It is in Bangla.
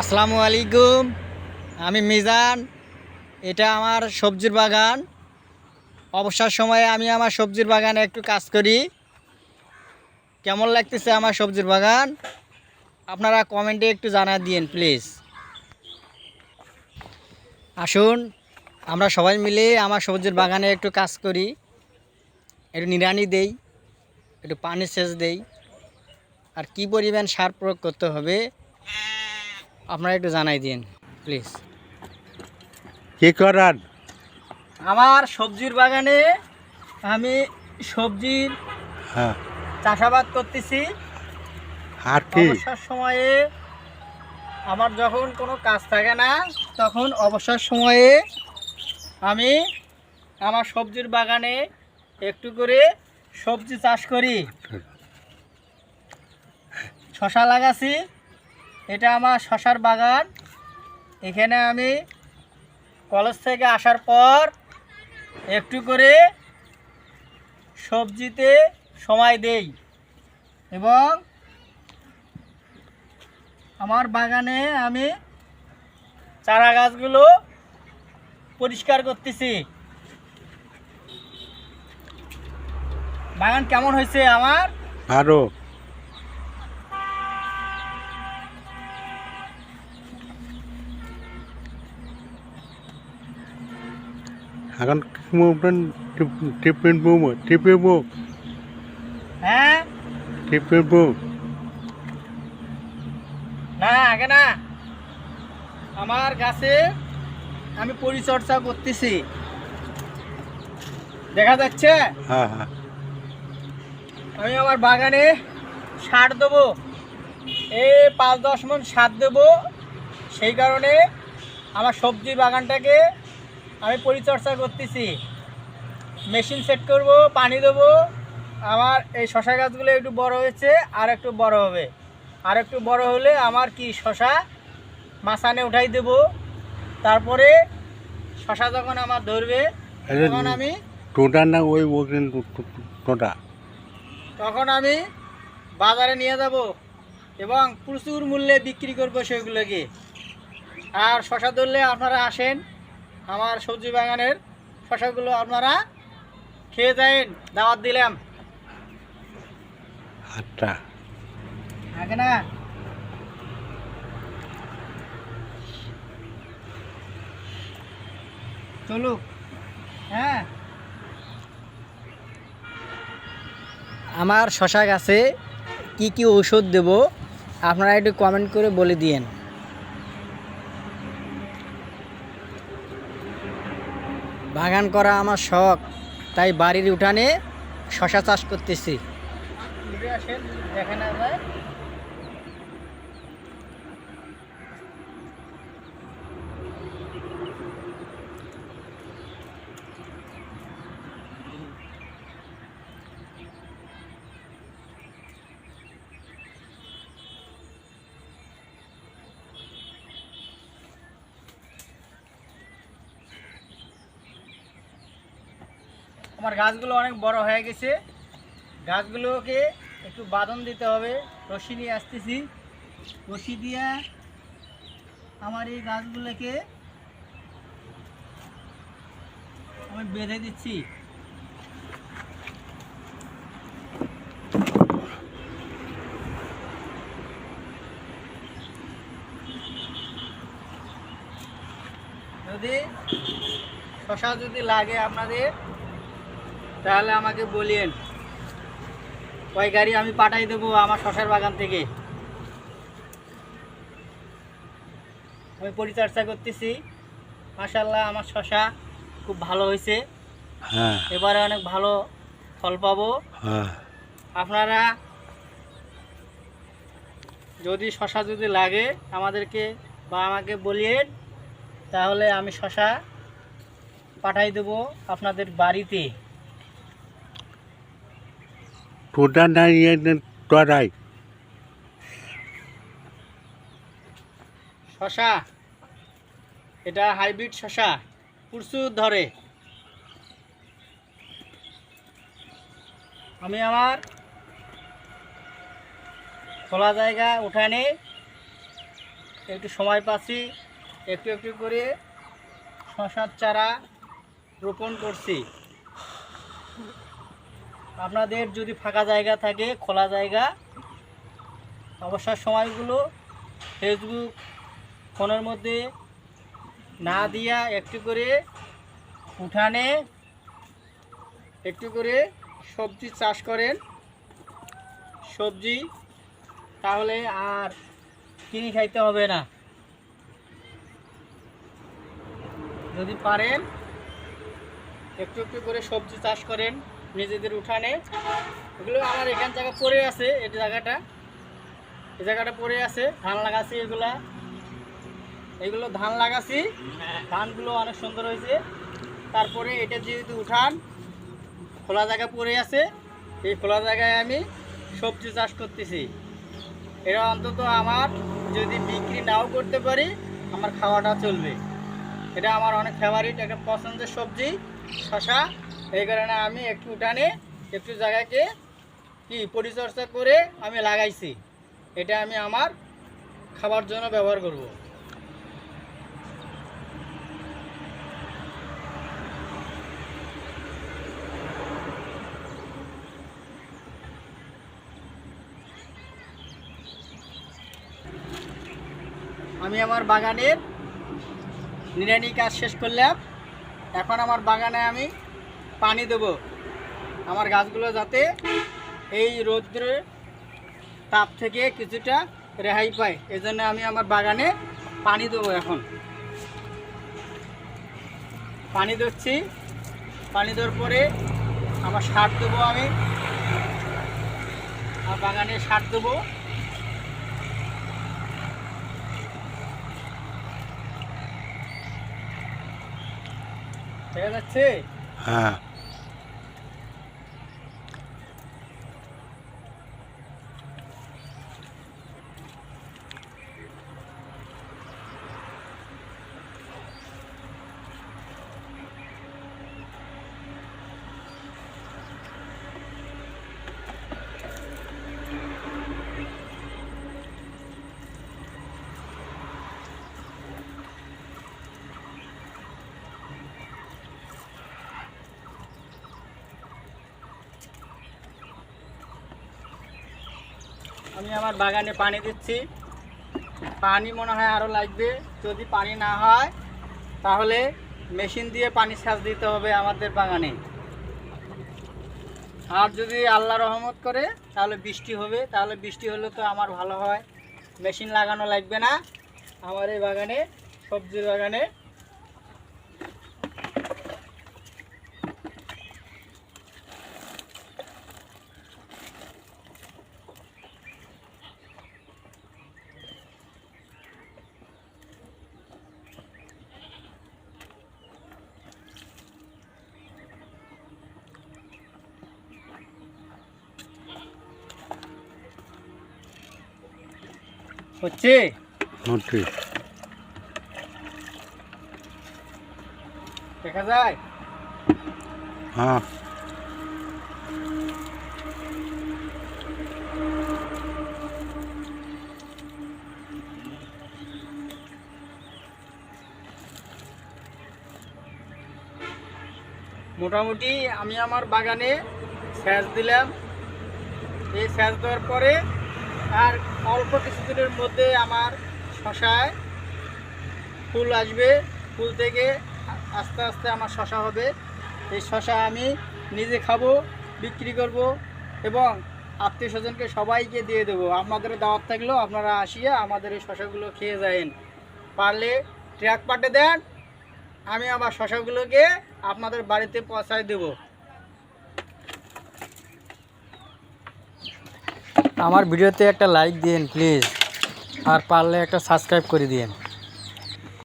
আসসালামু আলাইকুম। আমি মিজান। এটা আমার সবজির বাগান। অবসর সময়ে আমি আমার সবজির বাগানে একটু কাজ করি। কেমন লাগতেছে আমার সবজির বাগান? আপনারা কমেন্টে একটু জানা দিন প্লিজ। আসুন, আমরা সবাই মিলে আমার সবজির বাগানে একটু কাজ করি। একটু নিড়ানি দেই, একটু পানি সেচ দেই। আর কি পরিমাণ সার প্রয়োগ করতে হবে? আপনারা একটু জানাই দিন প্লিজ কি করান আমার সবজির বাগানে আমি সবজির হ্যাঁ। চাষাবাদ করতেছি। আর কি? অবসর সময়ে আমার যখন কোনো কাজ থাকে না তখন অবসর সময়ে আমি আমার সবজির বাগানে একটু করে সবজি চাষ করি। শশা লাগাছি এটা আমার শশার বাগান। এখানে আমি কলেজ থেকে আসার পর একটু করে সবজিতে সময় দেই এবং আমার বাগানে আমি চারা গাছগুলো পরিষ্কার করতেছি। বাগান কেমন হয়েছে আমার? আরও এখন টিফিন বুম টিফিন বুম হ্যাঁ? টিফিন বুম না আগে না। আমার গাছে আমি পরিচর্যা করতেছি। দেখা যাচ্ছে? হ্যাঁ হ্যাঁ। আমি আমার বাগানে সার দেবো। এই পাঁচ দশ মন সার দেবো। সেই কারণে আমার সবজি বাগানটাকে আমি পরিচর্যা করতেছি। মেশিন সেট করব পানি দেবো। আমার এই শশা গাছগুলো একটু বড় হয়েছে আর একটু বড় হবে। আর একটু বড় হলে আমার কি শশা মাসানে উঠাই দেব। তারপরে শশা যখন আমার ধরবে তখন আমি টোটা না ওই টোটা? তখন আমি বাজারে নিয়ে যাব এবং প্রচুর মূল্যে বিক্রি করব সেগুলোকে। আর শশা ধরলে আপনারা আসেন আমার সবজি বাগানের শশাগুলো আপনারা খেয়ে যায়েন দাওয়াত দিলাম। আটটা আগে না। চলুক। হ্যাঁ। আমার শশা গাছে কি কি ঔষধ দেব আপনারা একটু কমেন্ট করে বলে দিয়েন। বাগান করা আমার শখ তাই বাড়ির উঠানে শশা চাষ করতেছি। আমার গাছগুলো অনেক বড় হয়ে গেছে। গাছগুলোকে একটু বাঁধন দিতে হবে। রশি নিয়ে আসতেছি। রশি দিয়ে আমার এই গাছগুলোকে আমি বেঁধে দিচ্ছি। যদি শশা যদি লাগে আপনাদের তাহলে আমাকে বলিয়েন ওই গাড়ি আমি পাঠাই দেবো আমার শশার বাগান থেকে? আমি পরিচর্যা করতেছি। মাসাল্লাহ আমার শশা খুব ভালো হয়েছে। হ্যাঁ। এবারে অনেক ভালো ফল পাবো। হ্যাঁ। আপনারা যদি শশা যদি লাগে আমাদেরকে বা আমাকে বলিয়েন তাহলে আমি শশা পাঠাই দেবো আপনাদের বাড়িতে। টোটা না ইয়ে টোটাই শশা। এটা হাইব্রিড শশা। প্রচুর ধরে। আমি আমার খোলা জায়গা উঠানে একটু সময় পাচ্ছি, একটু একটু করে শশার চারা রোপণ করছি। আপনাদের যদি ফাঁকা জায়গা থাকে, খোলা জায়গা, অবসর সময়গুলো ফেসবুক ফোনের মধ্যে না দিয়া একটু করে উঠানে একটু করে সবজি চাষ করেন। সবজি তাহলে আর কিনে খাইতে হবে না। যদি পারেন, একটু একটু করে সবজি চাষ করেন। নিজেদের উঠানে। এগুলো আমার এখান জায়গা পড়ে আছে, এই জায়গাটা। এই জায়গাটা পড়ে আছে, ধান লাগাচ্ছি এগুলা। এগুলো ধান লাগাচ্ছি ধানগুলো অনেক সুন্দর হয়েছে। তারপরে এটা যেহেতু উঠান, খোলা জায়গা পড়ে আছে। এই খোলা জায়গায় আমি সবজি চাষ করতেছি। এটা অন্তত আমার যদি বিক্রি নাও করতে পারি, আমার খাওয়াটা চলবে। এটা আমার অনেক ফেভারিট একটা পছন্দের সবজি শশা এই কারণে আমি একটু উঠানে একটু জায়গাকে কি পরিচর্যা করে আমি লাগাইছি। এটা আমি আমার খাবার জন্য ব্যবহার করব। আমি আমার বাগানের নিরানি কাজ শেষ করলাম। এখন আমার বাগানে আমি পানি দেব। আমার গাছগুলো যাতে এই রৌদ্রের তাপ থেকে কিছুটা রেহাই পায়। এই জন্য আমি আমার বাগানে পানি দেবো এখন। পানি দিচ্ছি। পানি দেওয়ার পরে আমার সার দেবো আমি। আমার বাগানে সার দেবো। দেখা যাচ্ছে? হ্যাঁ। আমি আমার বাগানে পানি দিচ্ছি। পানি মনে হয় আরও লাগবে। যদি পানি না হয়, তাহলে মেশিন দিয়ে পানি সেচ দিতে হবে আমাদের বাগানে। আর যদি আল্লাহ রহমত করে, তাহলে বৃষ্টি হবে। তাহলে বৃষ্টি হলে তো আমার ভালো হয়। মেশিন লাগানো লাগবে না। আমার এই বাগানে সবজির বাগানে হচ্ছে? মোটি দেখা যায়? হ্যাঁ। মোটামুটি আমি আমার বাগানে সেচ দিলাম। এই সেচ দেওয়ার পরে আর অল্প কিছুদিনের মধ্যে আমার শশায় ফুল আসবে, ফুল থেকে আস্তে আস্তে আমার শশা হবে। এই শশা আমি নিজে খাব, বিক্রি করব এবং আত্মীয় স্বজনকে সবাইকে দিয়ে দেবো। আপনাদের দাওয়াত থাকলেও আপনারা আসিয়া আমাদের এই শশাগুলো খেয়ে যায়েন। পারলে ট্র্যাক পাটে দেন, আমি আমার শশাগুলোকে আপনাদের বাড়িতে পৌঁছায় দেব। আমার ভিডিওতে একটা লাইক দিন প্লিজ আর পারলে একটা সাবস্ক্রাইব করে দিন